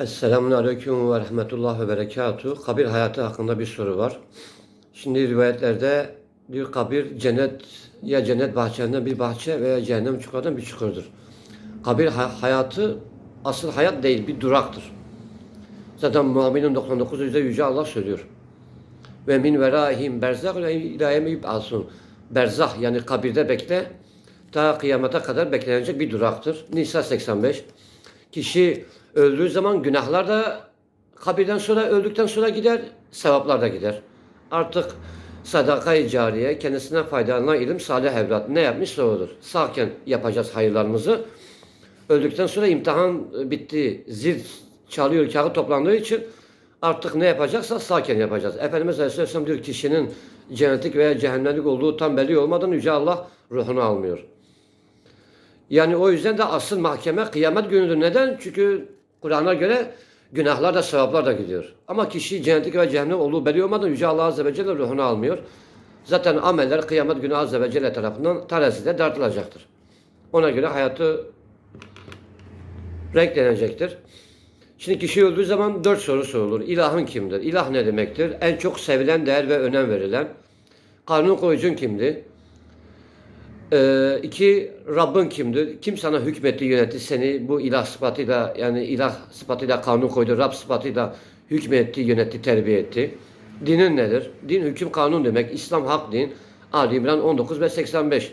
Esselamun Aleyküm ve Rahmetullah ve Berekatuhu. Kabir hayatı hakkında bir soru var. Şimdi rivayetlerde diyor kabir cennet ya cennet bahçelerinden bir bahçe veya cehennem çukurundan bir çukurdur. Kabir ha- hayatı asıl hayat değil bir duraktır. Zaten Muhammed'in 99 yüzde yüce Allah söylüyor. Ve min verahim berzah ve ilahime yub'asun. Berzah yani kabirde bekle ta kıyamete kadar beklenecek bir duraktır. Nisa 85. Kişi öldüğü zaman günahlar da kabirden sonra öldükten sonra gider, sevaplar da gider. Artık sadaka-i cariye, kendisine faydalanan ilim, salih evlat ne yapmışsa odur. Sağken yapacağız hayırlarımızı. Öldükten sonra imtihan e, bitti. Zil çalıyor, kağıt toplandığı için artık ne yapacaksa sağken yapacağız. Efendimiz Aleyhisselam diyor kişinin cennetlik veya cehennemlik olduğu tam belli olmadan Yüce Allah ruhunu almıyor. Yani o yüzden de asıl mahkeme kıyamet günüdür. Neden? Çünkü Kur'an'a göre günahlar da sevaplar da gidiyor. Ama kişi cennetlik ve cehennem olduğu belli olmadan Yüce Allah Azze ve Celle ruhunu almıyor. Zaten ameller kıyamet günü Azze ve Celle tarafından terazide dartılacaktır. Ona göre hayatı renklenecektir. Şimdi kişi öldüğü zaman dört soru sorulur. İlahın kimdir? İlah ne demektir? En çok sevilen değer ve önem verilen. Kanun koyucun kimdir? Ee, iki, Rabbin kimdir? Kim sana hükmetti, yönetti seni bu ilah sıfatıyla yani ilah sıfatıyla kanun koydu, Rab sıfatıyla hükmetti, yönetti, terbiye etti. Dinin nedir? Din hüküm kanun demek. İslam hak din. Ali İmran 19 ve 85.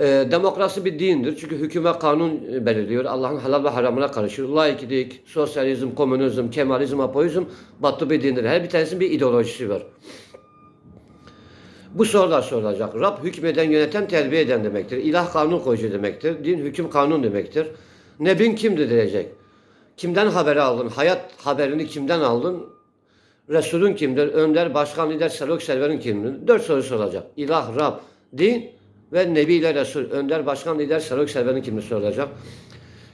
Ee, demokrasi bir dindir. Çünkü hüküm ve kanun e, belirliyor. Allah'ın halal ve haramına karışır. Laiklik, sosyalizm, komünizm, kemalizm, apoizm batı bir dindir. Her bir tanesinin bir ideolojisi var. Bu sorular sorulacak. Rab hükmeden, yöneten, terbiye eden demektir. İlah kanun koyucu demektir. Din hüküm kanun demektir. Nebin kimdir diyecek. Kimden haberi aldın? Hayat haberini kimden aldın? Resulün kimdir? Önder, başkan, lider, serok, serverin kimdir? Dört soru sorulacak. İlah, Rab, din ve Nebi ile Resul. Önder, başkan, lider, serok, serverin kimdir sorulacak.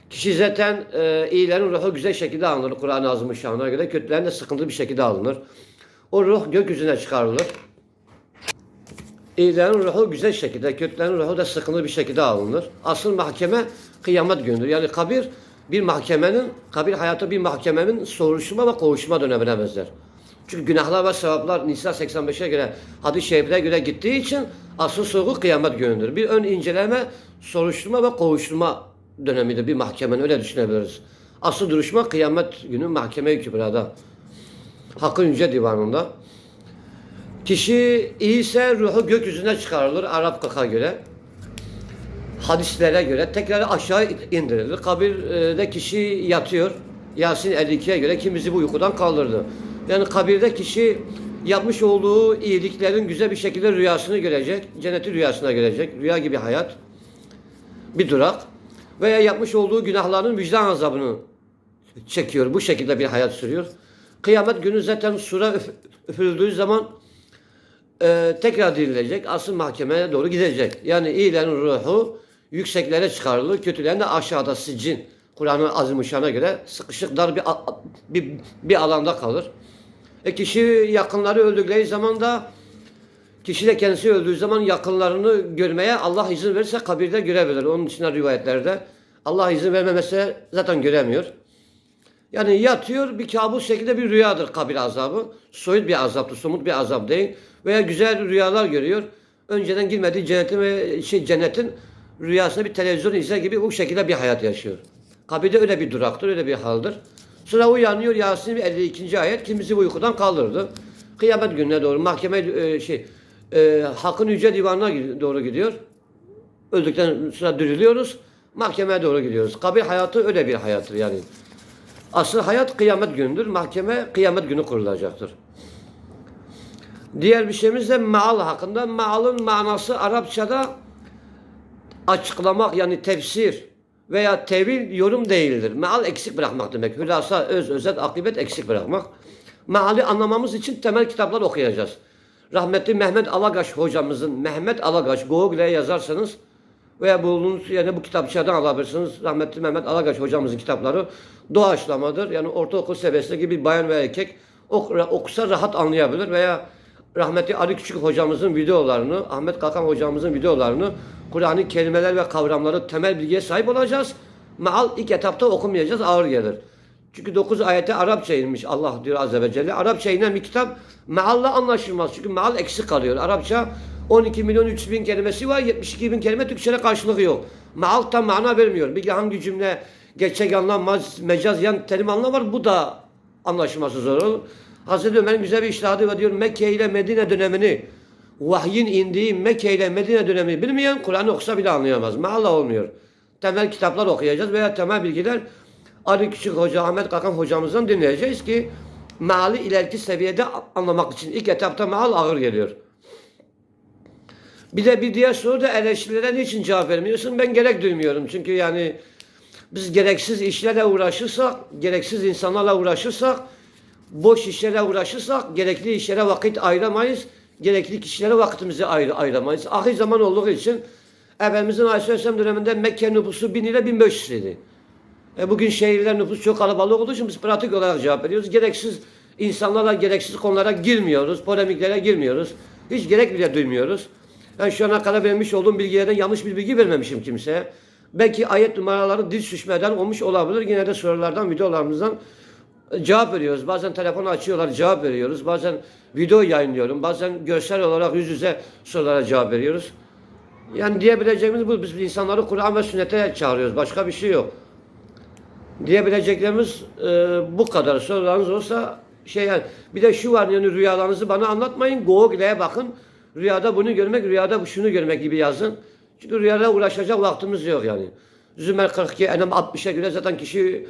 Kişi zaten e, iyilerin ruhu güzel şekilde alınır Kur'an-ı Azimüşşan'a göre. Kötülerin de sıkıntılı bir şekilde alınır. O ruh gökyüzüne çıkarılır. İyilerin ruhu güzel şekilde, kötülerin ruhu da sıkıntı bir şekilde alınır. Asıl mahkeme kıyamet gündür. Yani kabir bir mahkemenin, kabir hayatı bir mahkemenin soruşturma ve kovuşma dönemine benzer. Çünkü günahlar ve sevaplar Nisa 85'e göre, hadis-i şeriflere göre gittiği için asıl sorgu kıyamet günüdür. Bir ön inceleme, soruşturma ve kovuşturma dönemidir bir mahkemenin öyle düşünebiliriz. Asıl duruşma kıyamet günü mahkeme-i kübrada. Hakkın Yüce Divanı'nda. Kişi iyiyse ruhu gökyüzüne çıkarılır Arap kaka göre. Hadislere göre tekrar aşağı indirilir. Kabirde kişi yatıyor. Yasin 52'ye göre kim bizi bu uykudan kaldırdı. Yani kabirde kişi yapmış olduğu iyiliklerin güzel bir şekilde rüyasını görecek. Cenneti rüyasına görecek. Rüya gibi hayat. Bir durak. Veya yapmış olduğu günahların vicdan azabını çekiyor. Bu şekilde bir hayat sürüyor. Kıyamet günü zaten sura üf- üfürüldüğü zaman e, tekrar dirilecek. Asıl mahkemeye doğru gidecek. Yani iyilerin ruhu yükseklere çıkarılır. Kötülerin de aşağıda sicin. Kur'an'ın azimüşşana göre sıkışık dar bir, bir, bir alanda kalır. E kişi yakınları öldükleri zaman da kişi de kendisi öldüğü zaman yakınlarını görmeye Allah izin verirse kabirde görebilir. Onun için de rivayetlerde Allah izin vermemese zaten göremiyor. Yani yatıyor bir kabus şekilde bir rüyadır kabir azabı. Soyut bir azaptır, somut bir azap değil. Veya güzel rüyalar görüyor. Önceden girmediği cennetin ve şey cennetin rüyasında bir televizyon izler gibi bu şekilde bir hayat yaşıyor. Kabirde öyle bir duraktır, öyle bir haldir. Sonra uyanıyor Yasin 52. ayet kim bizi bu uykudan kaldırdı. Kıyamet gününe doğru mahkeme e, şey e, Hakkın Yüce Divanı'na doğru gidiyor. Öldükten sonra diriliyoruz. Mahkemeye doğru gidiyoruz. Kabir hayatı öyle bir hayattır yani. Asıl hayat kıyamet günüdür. Mahkeme kıyamet günü kurulacaktır. Diğer bir şeyimiz de maal hakkında. Maalın manası Arapçada açıklamak yani tefsir veya tevil yorum değildir. Maal eksik bırakmak demek. Hülasa, öz, özet, akıbet eksik bırakmak. Maali anlamamız için temel kitaplar okuyacağız. Rahmetli Mehmet Alagaş hocamızın, Mehmet Alagaş, Google'ye yazarsanız veya bulunduğunuz yani bu kitapçıdan alabilirsiniz. Rahmetli Mehmet Alagaş hocamızın kitapları doğaçlamadır. Yani ortaokul seviyesinde gibi bayan ve erkek ok- okusa rahat anlayabilir veya rahmetli Ali Küçük hocamızın videolarını, Ahmet Kakan hocamızın videolarını, Kur'an'ın kelimeler ve kavramları temel bilgiye sahip olacağız. Meal ilk etapta okumayacağız ağır gelir. Çünkü 9 ayete Arapça inmiş Allah diyor Azze ve Celle. Arapça inen bir kitap mealla anlaşılmaz. Çünkü meal eksik kalıyor. Arapça 12 milyon 300 bin kelimesi var. 72 bin kelime Türkçe'de karşılığı yok. Meal tam mana vermiyor. Bir hangi cümle gerçek anlam, mecaz yan terim anlam var. Bu da anlaşılması zor olur. Hazreti Ömer'in güzel bir iştihadı var diyor. Mekke ile Medine dönemini vahyin indiği Mekke ile Medine dönemini bilmeyen Kur'an'ı okusa bile anlayamaz. Mealla olmuyor. Temel kitaplar okuyacağız veya temel bilgiler Ali Küçük Hoca, Ahmet Kakan hocamızdan dinleyeceğiz ki meali ileriki seviyede anlamak için ilk etapta meal ağır geliyor. Bir de bir diğer soru da eleştirilere niçin cevap vermiyorsun? Ben gerek duymuyorum. Çünkü yani biz gereksiz işlerle uğraşırsak, gereksiz insanlarla uğraşırsak, boş işlerle uğraşırsak gerekli işlere vakit ayıramayız. Gerekli kişilere vaktimizi ayır, ayıramayız. Ahir zaman olduğu için Efendimizin Aleyhisselam döneminde Mekke nüfusu 1000 ile 1500 idi. E bugün şehirler nüfus çok kalabalık olduğu için biz pratik olarak cevap veriyoruz. Gereksiz insanlarla gereksiz konulara girmiyoruz. Polemiklere girmiyoruz. Hiç gerek bile duymuyoruz. Ben şu ana kadar vermiş olduğum bilgilerden yanlış bir bilgi vermemişim kimseye. Belki ayet numaraları dil süşmeden olmuş olabilir. Yine de sorulardan, videolarımızdan cevap veriyoruz. Bazen telefonu açıyorlar, cevap veriyoruz. Bazen video yayınlıyorum. Bazen görsel olarak yüz yüze sorulara cevap veriyoruz. Yani diyebileceğimiz bu. Biz insanları Kur'an ve sünnete çağırıyoruz. Başka bir şey yok. Diyebileceklerimiz e, bu kadar. Sorularınız olsa şey yani. Bir de şu var yani rüyalarınızı bana anlatmayın. Google'e bakın. Rüyada bunu görmek, rüyada şunu görmek gibi yazın. Çünkü rüyada uğraşacak vaktimiz yok yani. Zümer 42, Enem 60'a göre zaten kişi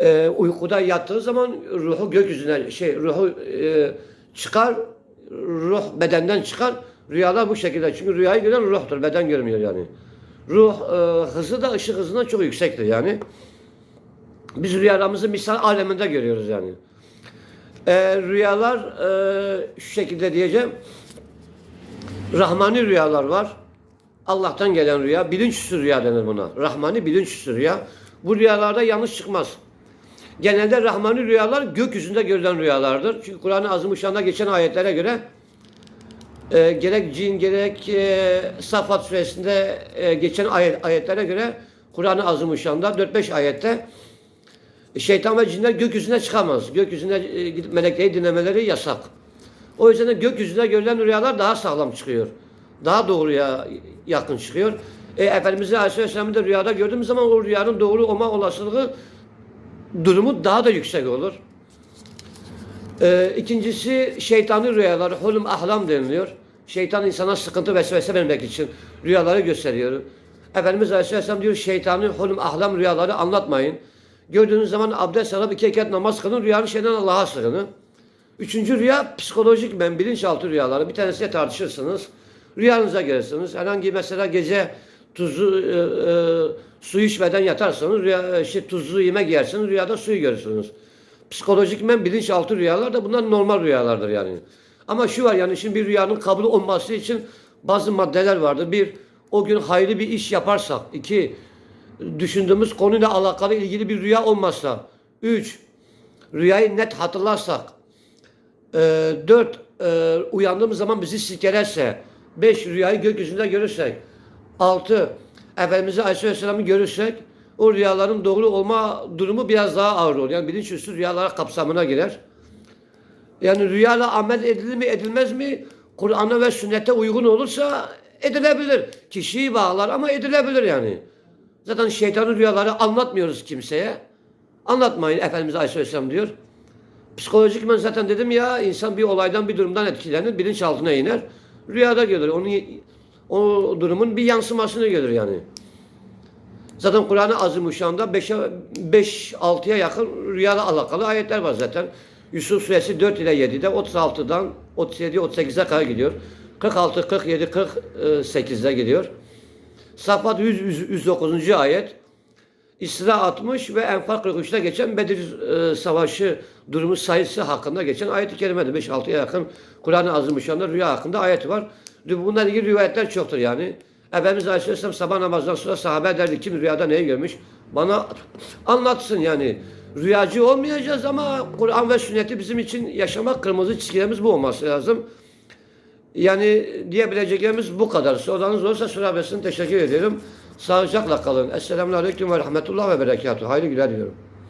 e, uykuda yattığı zaman ruhu gökyüzüne şey ruhu e, çıkar ruh bedenden çıkar. Rüyalar bu şekilde çünkü rüyayı gören ruhtur beden görmüyor yani. Ruh e, hızı da ışık hızından çok yüksektir yani. Biz rüyalarımızı misal aleminde görüyoruz yani. E, rüyalar e, şu şekilde diyeceğim. Rahmani rüyalar var. Allah'tan gelen rüya bilinçüstü rüya denir buna. Rahmani bilinçüstü rüya. Bu rüyalarda yanlış çıkmaz Genelde Rahmani rüyalar gökyüzünde görülen rüyalardır. Çünkü Kur'an-ı Azimuşşan'da geçen ayetlere göre e, gerek cin gerek e, Safat suresinde e, geçen ayet, ayetlere göre Kur'an-ı Azimuşşan'da 4-5 ayette şeytan ve cinler gökyüzüne çıkamaz. Gökyüzüne e, gidip melekleri dinlemeleri yasak. O yüzden de gökyüzünde görülen rüyalar daha sağlam çıkıyor. Daha doğruya yakın çıkıyor. E, Efendimiz'i Aleyhisselam'ı da rüyada gördüğümüz zaman o rüyanın doğru olma olasılığı durumu daha da yüksek olur. Ee, ikincisi şeytani rüyalar, hulum ahlam deniliyor. Şeytan insana sıkıntı vesvese vermek için rüyaları gösteriyor. Efendimiz Aleyhisselam diyor şeytani hulum ahlam rüyaları anlatmayın. Gördüğünüz zaman abdest alıp iki rekat namaz kılın, rüyanın şeyden Allah'a sığının. Üçüncü rüya psikolojik ben bilinçaltı rüyaları. Bir tanesiyle tartışırsınız. Rüyanıza gelirsiniz. Herhangi mesela gece tuzlu e, e, su içmeden yatarsanız rüya, işte tuzlu yemek yersiniz rüyada suyu görürsünüz. Psikolojik men bilinçaltı rüyalar da bunlar normal rüyalardır yani. Ama şu var yani şimdi bir rüyanın kabul olması için bazı maddeler vardır. Bir, o gün hayırlı bir iş yaparsak. iki düşündüğümüz konuyla alakalı ilgili bir rüya olmazsa. Üç, rüyayı net hatırlarsak. E, dört, e, uyandığımız zaman bizi silkelerse. Beş, rüyayı gökyüzünde görürsek. Altı, Efendimiz Aleyhisselam'ı görürsek o rüyaların doğru olma durumu biraz daha ağır olur. Yani bilinçüstü rüyalar kapsamına girer. Yani rüyayla amel edilir mi edilmez mi? Kur'an'a ve sünnete uygun olursa edilebilir. Kişiyi bağlar ama edilebilir yani. Zaten şeytanın rüyaları anlatmıyoruz kimseye. Anlatmayın Efendimiz Aleyhisselam diyor. Psikolojik ben zaten dedim ya insan bir olaydan bir durumdan etkilenir bilinçaltına iner. Rüyada gelir. Onu o durumun bir yansımasını görür yani. Zaten Kur'an-ı Azimuşşan'da 5'e 5-6'ya yakın rüyayla alakalı ayetler var zaten. Yusuf suresi 4 ile 7'de 36'dan 37 38'e kadar gidiyor. 46 47 48'de gidiyor. Safat 100, 100 109. ayet. İsra 60 ve Enfal 43'te geçen Bedir e, Savaşı durumu sayısı hakkında geçen ayet-i kerimedir. 5-6'ya yakın Kur'an-ı Azimuşşan'da rüya hakkında ayeti var. Bunlarla ilgili rivayetler çoktur yani. Efendimiz Aleyhisselam sabah namazdan sonra sahabe derdi kim rüyada neyi görmüş? Bana anlatsın yani. Rüyacı olmayacağız ama Kur'an ve sünneti bizim için yaşamak kırmızı çizgilerimiz bu olması lazım. Yani diyebileceğimiz bu kadar. Sorularınız olursa sorabilirsiniz. Teşekkür ederim. Sağlıcakla kalın. Esselamu Aleyküm ve Rahmetullah ve Berekatuhu. Hayırlı günler diliyorum.